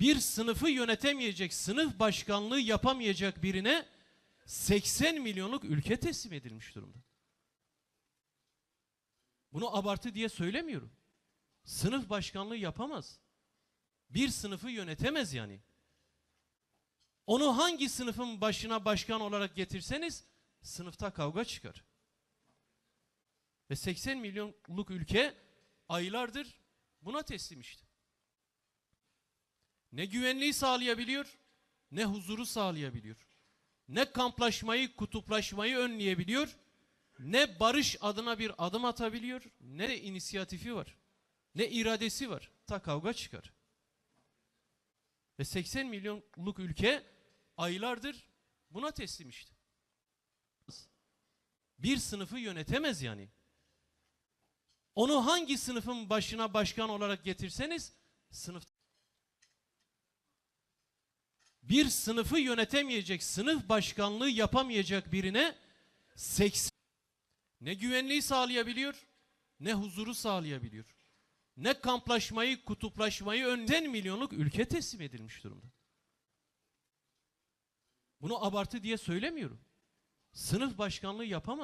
bir sınıfı yönetemeyecek, sınıf başkanlığı yapamayacak birine 80 milyonluk ülke teslim edilmiş durumda. Bunu abartı diye söylemiyorum. Sınıf başkanlığı yapamaz. Bir sınıfı yönetemez yani. Onu hangi sınıfın başına başkan olarak getirseniz sınıfta kavga çıkar. Ve 80 milyonluk ülke aylardır buna teslim işte. Ne güvenliği sağlayabiliyor, ne huzuru sağlayabiliyor. Ne kamplaşmayı, kutuplaşmayı önleyebiliyor, ne barış adına bir adım atabiliyor, ne de inisiyatifi var. Ne iradesi var. Ta kavga çıkar. Ve 80 milyonluk ülke aylardır buna teslim işte. Bir sınıfı yönetemez yani. Onu hangi sınıfın başına başkan olarak getirseniz sınıf bir sınıfı yönetemeyecek, sınıf başkanlığı yapamayacak birine 80 ne güvenliği sağlayabiliyor, ne huzuru sağlayabiliyor. Ne kamplaşmayı, kutuplaşmayı önleyen milyonluk ülke teslim edilmiş durumda. Bunu abartı diye söylemiyorum. Sınıf başkanlığı yapamaz.